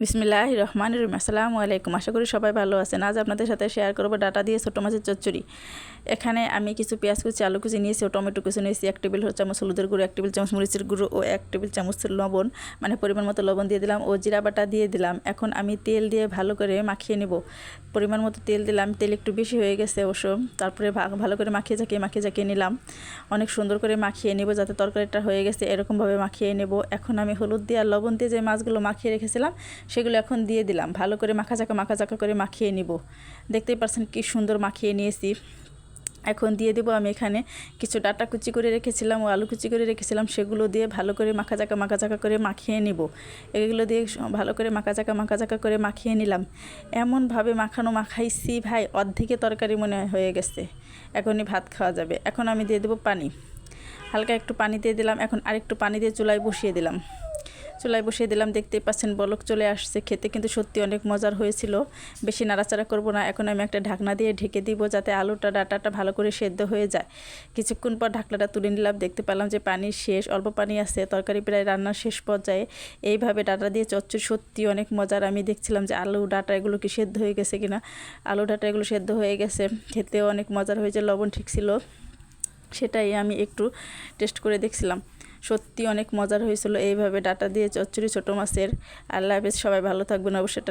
বিসমিল্লাহ রহমান রহিম। আসসালামু আলাইকুম। আশা করি সবাই ভালো আছেন। আজ আপনাদের সাথে শেয়ার করব ডাটা দিয়ে ছোটো মাছের চচ্চড়ি। এখানে আমি কিছু পেঁয়াজ কুচি, আলু কুচি নিয়েছি ও টমেটো কুচি নিয়েছি, এক টেবিল চামচ হলুদের গুঁড়ো, এক টেবিল চামচ মরিচের গুঁড়ো ও এক টেবিল চামচ লবণ মানে পরিমাণ মতো লবণ দিয়ে দিলাম ও জিরা বাটা দিয়ে দিলাম। এখন আমি তেল দিয়ে ভালো করে মাখিয়ে নেব। পরিমাণ মতো তেল দিলাম, তেল একটু বেশি হয়ে গেছে অবশ্য, তারপরে ভালো করে মাখিয়ে জাকিয়ে মাখিয়ে জাকিয়ে নিলাম। অনেক সুন্দর করে মাখিয়ে নেব যাতে তরকারিটা হয়ে গেছে, এরকমভাবে মাখিয়ে নেব। এখন আমি হলুদ দিয়ে আর লবণ দিয়ে যে মাছগুলো মাখিয়ে রেখেছিলাম, সেগুলো এখন দিয়ে দিলাম। ভালো করে মাখা চাকা মাখা চাকা করে মাখিয়ে নিব। দেখতেই পারছেন কি সুন্দর মাখিয়ে নিয়েছি। এখন দিয়ে দেবো। আমি এখানে কিছু ডাটা কুচি করে রেখেছিলাম ও আলু কুচি করে রেখেছিলাম। সেগুলো দিয়ে ভালো করে মাখা চাকা মাখা চাকা করে মাখিয়ে নিব। এগুলো দিয়ে ভালো করে মাখা চাকা মাখা চাকা করে মাখিয়ে নিলাম। এমনভাবে মাখানো মাখাইছি ভাই, অর্ধেকে তরকারি মনে হয়ে গেছে। এখনই ভাত খাওয়া যাবে। এখন আমি দিয়ে দেবো পানি। হালকা একটু পানি দিয়ে দিলাম। এখন আরেকটু পানি দিয়ে চুলায় বসিয়ে দিলাম। চুলায় বসিয়ে দিলাম, দেখতেই পাচ্ছেন বলক চলে আসছে খেতে, কিন্তু সত্যি অনেক মজার হয়েছিল। বেশি নাড়াচাড়া করব না, এখন আমি একটা ঢাকনা দিয়ে ঢেকে দিব যাতে আলুটা, ডাটাটা ভালো করে সেদ্ধ হয়ে যায়। কিছুক্ষণ পর ঢাকনাটা তুলে নিলাম, দেখতে পেলাম যে পানি শেষ, অল্প পানি আছে, তরকারি প্রায় রান্নার শেষ পর্যায়ে। এইভাবে ডাটা দিয়ে চচ্চড়ি, সত্যি অনেক মজার। আমি দেখছিলাম যে আলু, ডাটা এগুলো কি সেদ্ধ হয়ে গেছে কিনা। আলু, ডাটা এগুলো সেদ্ধ হয়ে গেছে, খেতেও অনেক মজার হয়েছে, লবণ ঠিক ছিল। সেটাই আমি একটু টেস্ট করে দেখছিলাম। সত্যি অনেক মজার হয়েছিল। এইভাবে ডাটা দিয়ে চচ্চড়ি ছোটো মাছের আল্লাহ হাফেজ। সবাই ভালো থাকবেন। অবশ্যই